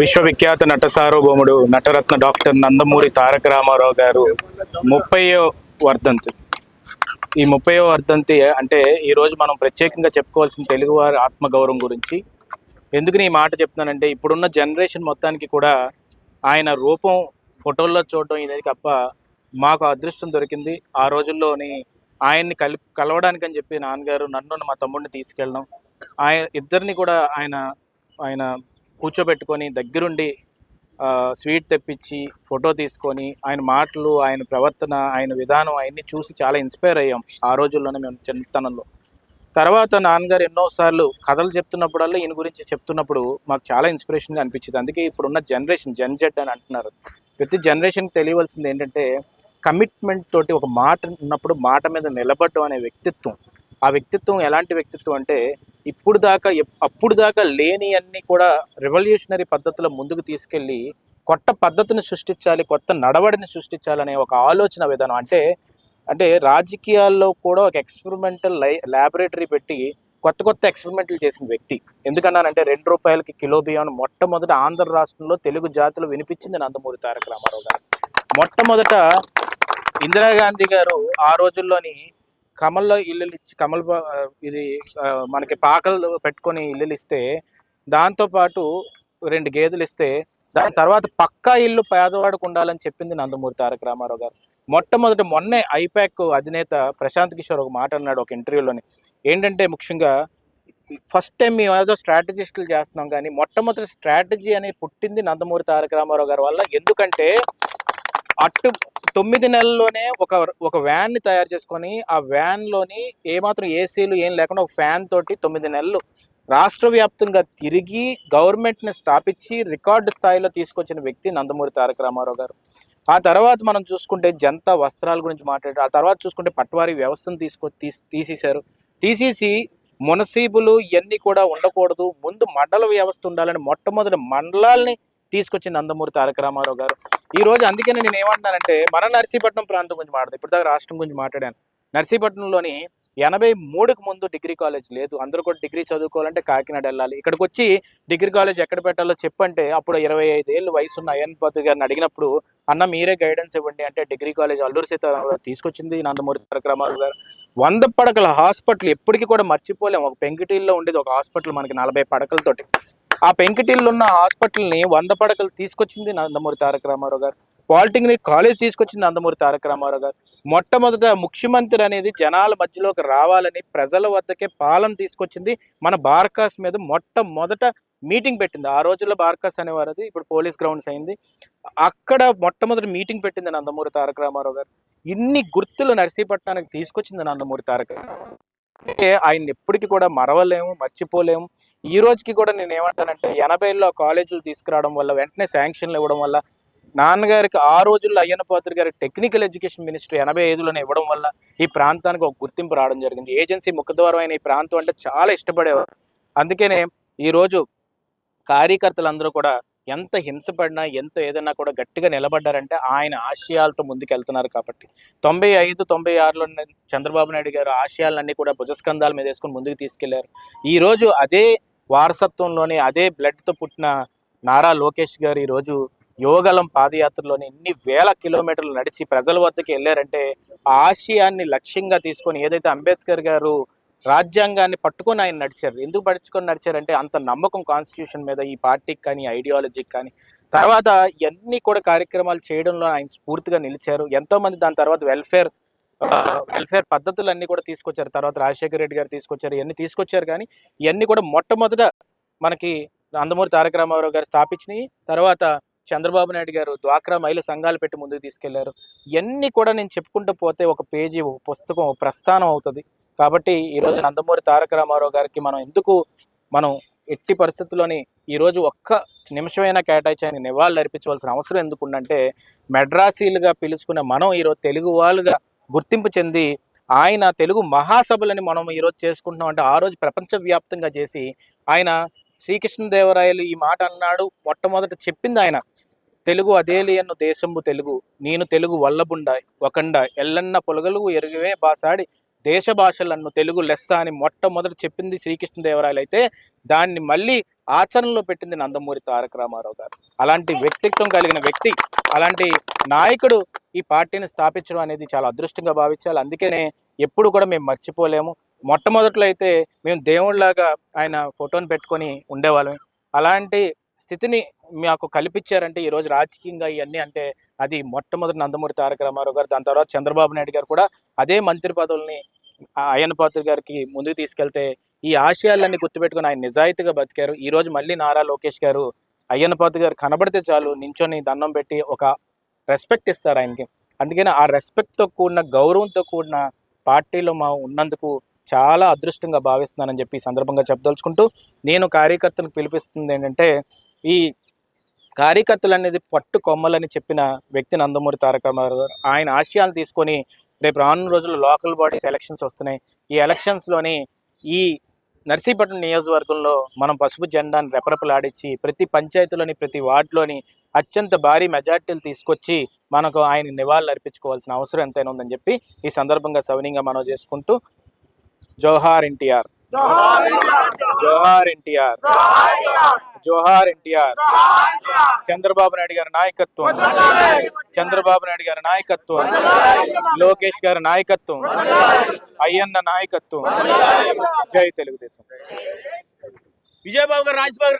విశ్వవిఖ్యాత నట సార్వభౌముడు నటరత్న డాక్టర్ నందమూరి తారక రామారావు గారు ముప్పయో వర్ధంతి. ఈ ముప్పయో వర్ధంతి అంటే ఈరోజు మనం ప్రత్యేకంగా చెప్పుకోవాల్సిన తెలుగువారి ఆత్మగౌరవం గురించి. ఎందుకు ఈ మాట చెప్తున్నానంటే ఇప్పుడున్న జనరేషన్ మొత్తానికి కూడా ఆయన రూపం ఫోటోల్లో చూడటం ఇదే తప్ప మాకు అదృష్టం దొరికింది. ఆ రోజుల్లోని ఆయన్ని కలి కలవడానికని చెప్పి నాన్నగారు నన్ను మా తమ్ముడిని తీసుకెళ్ళడం. ఆయన ఇద్దరిని కూడా ఆయన ఆయన కూర్చోబెట్టుకొని దగ్గరుండి స్వీట్ తెప్పించి ఫోటో తీసుకొని ఆయన మాటలు ఆయన ప్రవర్తన ఆయన విధానం అవన్నీ చూసి చాలా ఇన్స్పైర్ అయ్యాం ఆ రోజుల్లోనే మేము చిన్నతనంలో. తర్వాత నాన్నగారు ఎన్నోసార్లు కథలు చెప్తున్నప్పుడల్లా ఈయన గురించి చెప్తున్నప్పుడు మాకు చాలా ఇన్స్పిరేషన్గా అనిపించింది. అందుకే ఇప్పుడున్న జనరేషన్ జన్ జెడ్ అని అంటున్నారు. ప్రతి జనరేషన్కి తెలియవలసింది ఏంటంటే కమిట్మెంట్ తోటి ఒక మాట ఉన్నప్పుడు మాట మీద నిలబడడం అనే వ్యక్తిత్వం ఆ వ్యక్తిత్వం ఎలాంటి వ్యక్తిత్వం అంటే ఇప్పుడు దాకా అప్పుడు దాకా లేని అన్ని కూడా రెవల్యూషనరీ పద్ధతిలో ముందుకు తీసుకెళ్ళి కొత్త పద్ధతిని సృష్టించాలి కొత్త నడవడిని సృష్టించాలనే ఒక ఆలోచన విధానం. అంటే అంటే రాజకీయాల్లో కూడా ఒక ఎక్స్పెరిమెంటల్ లై ల్యాబొరేటరీ పెట్టి కొత్త కొత్త ఎక్స్పెరిమెంట్లు చేసిన వ్యక్తి. ఎందుకన్నానంటే రెండు రూపాయలకి కిలో బియ్యం మొట్టమొదట ఆంధ్ర రాష్ట్రంలో తెలుగు జాతులు వినిపించింది నందమూరి తారక రామారావు గారు. మొట్టమొదట ఇందిరాగాంధీ గారు ఆ రోజుల్లోని కమల్లో ఇల్లులు ఇచ్చి కమల్ ఇది మనకి పాకలు పెట్టుకొని ఇల్లులు ఇస్తే దాంతో పాటు రెండు గేదెలు ఇస్తే దాని తర్వాత పక్కా ఇల్లు పేదవాడికి ఉండాలని చెప్పింది నందమూరి తారక రామారావు గారు. మొట్టమొదటి మొన్నే ఐపాక్ అధినేత ప్రశాంత్ కిషోర్ ఒక మాట అన్నాడు ఒక ఇంటర్వ్యూలోని. ఏంటంటే ముఖ్యంగా ఫస్ట్ టైం మేము ఏదో స్ట్రాటజిస్టులు చేస్తున్నాం కానీ మొట్టమొదటి స్ట్రాటజీ అనేది పుట్టింది నందమూరి తారక రామారావు గారి వల్ల. ఎందుకంటే అటు తొమ్మిది నెలల్లోనే ఒక ఒక వ్యాన్ని తయారు చేసుకొని ఆ వ్యాన్లోని ఏమాత్రం ఏసీలు ఏం లేకుండా ఒక ఫ్యాన్ తోటి తొమ్మిది నెలలు రాష్ట్ర వ్యాప్తంగా తిరిగి గవర్నమెంట్ని స్థాపించి రికార్డు స్థాయిలో తీసుకొచ్చిన వ్యక్తి నందమూరి తారక రామారావు గారు. ఆ తర్వాత మనం చూసుకుంటే జనతా వస్త్రాల గురించి మాట్లాడారు ఆ తర్వాత చూసుకుంటే పట్టువారి వ్యవస్థను తీసుకొ తీసి తీసేశారు. తీసేసి మునసీబులు ఇవన్నీ కూడా ఉండకూడదు. ముందు మండల వ్యవస్థ ఉండాలని మొట్టమొదటి మండలాల్ని తీసుకొచ్చి నందమూరి తారక రామారావు గారు. ఈ రోజు అందుకనే నేను ఏమంటున్నానంటే మన నర్సీపట్నం ప్రాంతం గురించి మాట్లాడు ఇప్పుడు దాకా రాష్ట్రం గురించి మాట్లాడాను. నర్సీపట్నంలోని ఎనభై మూడుకు ముందు డిగ్రీ కాలేజ్ లేదు. అందరూ కూడా డిగ్రీ చదువుకోవాలంటే కాకినాడ వెళ్ళాలి. ఇక్కడికి వచ్చి డిగ్రీ కాలేజ్ ఎక్కడ పెట్టాలో చెప్పంటే అప్పుడు ఇరవై ఐదు ఏళ్ళు వయసు ఉన్న అయ్యన్ పాతు గారిని అడిగినప్పుడు అన్న మీరే గైడెన్స్ ఇవ్వండి. అంటే డిగ్రీ కాలేజ్ అల్లూరు సీతారామరావు తీసుకొచ్చింది నందమూరి తారక రామారావు గారు. వంద పడకల హాస్పిటల్ ఎప్పటికీ కూడా మర్చిపోలేము ఒక పెంకిటీల్లో ఉండేది ఒక హాస్పిటల్ మనకి నలభై పడకలతోటి. ఆ పెంకిటిల్లు ఉన్న హాస్పిటల్ని వంద పడకలు తీసుకొచ్చింది నందమూరి తారక రామారావు గారు. పాలిటెక్నిక్ కాలేజ్ తీసుకొచ్చింది నందమూరి తారక రామారావు గారు. మొట్టమొదట ముఖ్యమంత్రి అనేది జనాల మధ్యలోకి రావాలని ప్రజల వద్దకే పాలన తీసుకొచ్చింది మన బార్కాస్ మీద మొట్టమొదట మీటింగ్ పెట్టింది. ఆ రోజుల్లో బార్కాస్ అనేవారు అది ఇప్పుడు పోలీస్ గ్రౌండ్స్ అయింది. అక్కడ మొట్టమొదటి మీటింగ్ పెట్టింది నందమూరి తారక రామారావు గారు. ఇన్ని గుర్తులు నర్సీపట్నానికి తీసుకొచ్చింది నందమూరి తారక అంటే ఆయన ఎప్పటికీ కూడా మరవలేము మర్చిపోలేము. ఈ రోజుకి కూడా నేను ఏమంటానంటే ఎనభైలో కాలేజీలు తీసుకురావడం వల్ల వెంటనే శాంక్షన్లు ఇవ్వడం వల్ల నాన్నగారికి ఆ రోజుల్లో అయ్యన్న పాత్ర గారి టెక్నికల్ ఎడ్యుకేషన్ మినిస్టర్ ఎనభై ఐదులోనే ఇవ్వడం వల్ల ఈ ప్రాంతానికి ఒక గుర్తింపు రావడం జరిగింది. ఏజెన్సీ ముఖద్వారం అయిన ఈ ప్రాంతం అంటే చాలా ఇష్టపడేవారు. అందుకనే ఈరోజు కార్యకర్తలందరూ కూడా ఎంత హింసపడినా ఎంత ఏదైనా కూడా గట్టిగా నిలబడ్డారంటే ఆయన ఆశయాలతో ముందుకెళ్తున్నారు కాబట్టి. తొంభై ఐదు తొంభై ఆరులో చంద్రబాబు నాయుడు గారు ఆశయాలన్నీ కూడా భుజస్కంధాల మీద వేసుకొని ముందుకు తీసుకెళ్ళారు. ఈరోజు అదే వారసత్వంలోని అదే బ్లడ్తో పుట్టిన నారా లోకేష్ గారు ఈరోజు యోగలం పాదయాత్రలోని ఎన్ని వేల కిలోమీటర్లు నడిచి ప్రజల వద్దకు వెళ్ళారంటే ఆశయాన్ని లక్ష్యంగా తీసుకొని ఏదైతే అంబేద్కర్ గారు రాజ్యాంగాన్ని పట్టుకొని ఆయన నడిచారు. ఎందుకు పట్టుకొని నడిచారంటే అంత నమ్మకం కాన్స్టిట్యూషన్ మీద ఈ పార్టీకి కానీ ఐడియాలజీకి కానీ. తర్వాత ఇవన్నీ కూడా కార్యక్రమాలు చేయడంలో ఆయన స్ఫూర్తిగా నిలిచారు. ఎంతోమంది దాని తర్వాత వెల్ఫేర్ వెల్ఫేర్ పద్ధతులన్నీ కూడా తీసుకొచ్చారు. తర్వాత రాజశేఖర రెడ్డి గారు తీసుకొచ్చారు ఇవన్నీ తీసుకొచ్చారు కానీ ఇవన్నీ కూడా మొట్టమొదట మనకి నందమూరి తారక రామారావు గారు స్థాపించినాయి. తర్వాత చంద్రబాబు నాయుడు గారు ద్వాక్రా మహిళ సంఘాలు పెట్టి ముందుకు తీసుకెళ్ళారు. ఇవన్నీ కూడా నేను చెప్పుకుంటూ పోతే ఒక పేజీ ఒక పుస్తకం ఒక ప్రస్థానం అవుతుంది. కాబట్టి ఈరోజు నందమూరి తారక రామారావు గారికి మనం ఎందుకు మనం ఎట్టి పరిస్థితుల్లోని ఈరోజు ఒక్క నిమిషమైనా కేటాయించి ఆయన నివాళులు అర్పించవలసిన అవసరం ఎందుకు ఉందంటే మెడ్రాసీలుగా పిలుచుకునే మనం ఈరోజు తెలుగు వాళ్ళుగా గుర్తింపు చెంది ఆయన తెలుగు మహాసభలని మనం ఈరోజు చేసుకుంటున్నాం అంటే ఆ రోజు ప్రపంచవ్యాప్తంగా చేసి ఆయన శ్రీకృష్ణదేవరాయలు ఈ మాట అన్నాడు. మొట్టమొదట చెప్పింది ఆయన తెలుగు అదేలియన్ను దేశంబు తెలుగు నేను తెలుగు వల్లబుండ ఒకండ ఎల్లన్న పొలగలుగు ఎరుగవే బాసాడి దేశ భాషలను తెలుగు లెస్స అని మొట్టమొదటి చెప్పింది శ్రీకృష్ణదేవరాయలు అయితే దాన్ని మళ్ళీ ఆచరణలో పెట్టింది నందమూరి తారక రామారావు గారు. అలాంటి వ్యక్తిత్వం కలిగిన వ్యక్తి అలాంటి నాయకుడు ఈ పార్టీని స్థాపించడం అనేది చాలా అదృష్టంగా భావించాలి. అందుకనే ఎప్పుడు కూడా మేము మర్చిపోలేము. మొట్టమొదట్లో అయితే మేము దేవుళ్ళలాగా ఆయన ఫోటోని పెట్టుకొని ఉండేవాళ్ళం. అలాంటి స్థితిని మాకు కల్పించారంటే ఈరోజు రాజకీయంగా ఇవన్నీ అంటే అది మొట్టమొదటి నందమూరి తారక రామారావు గారు దాని తర్వాత చంద్రబాబు నాయుడు గారు కూడా అదే మంత్రి పదవుల్ని ఆ పాత్ర గారికి ముందుకు తీసుకెళ్తే ఈ ఆశయాలన్నీ గుర్తుపెట్టుకుని ఆయన నిజాయితీగా బతికారు. ఈరోజు మళ్ళీ నారా లోకేష్ గారు అయ్యన్న పాత్ర గారు కనబడితే చాలు నించొని దండం పెట్టి ఒక రెస్పెక్ట్ ఇస్తారు ఆయనకి. అందుకని ఆ రెస్పెక్ట్తో కూడిన గౌరవంతో కూడిన పార్టీలో మా ఉన్నందుకు చాలా అదృష్టంగా భావిస్తున్నానని చెప్పి ఈ సందర్భంగా చెప్పదలుచుకుంటూ నేను కార్యకర్తలకు పిలిపిస్తుంది ఏంటంటే ఈ కార్యకర్తలు అనేది పట్టు కొమ్మలని చెప్పిన వ్యక్తి నందమూరి తారక రామారావు గారు. ఆయన ఆశయాలు తీసుకొని రేపు రానున్న రోజుల్లో లోకల్ బాడీస్ ఎలక్షన్స్ వస్తున్నాయి. ఈ ఎలక్షన్స్లోని ఈ నర్సీపట్నం నియోజకవర్గంలో మనం పసుపు జెండాను రెపరెపలాడించి ప్రతి పంచాయతీలోని ప్రతి వార్డులోని అత్యంత భారీ మెజార్టీలు తీసుకొచ్చి మనకు ఆయన నివాళులు అర్పించుకోవాల్సిన అవసరం ఎంతైనా ఉందని చెప్పి ఈ సందర్భంగా సవనీయంగా మనం చేసుకుంటూ జోహార్ ఎన్టీఆర్. జోహార్ ఎన్టీఆర్. జోహార్ ఎన్టీఆర్. చంద్రబాబు నాయుడు గారి నాయకత్వం. చంద్రబాబు నాయుడు గారి నాయకత్వం. లోకేష్ గారి నాయకత్వం. అయ్యన్న నాయకత్వం. జై తెలుగుదేశం. విజయబాబు గారు రాజబాబు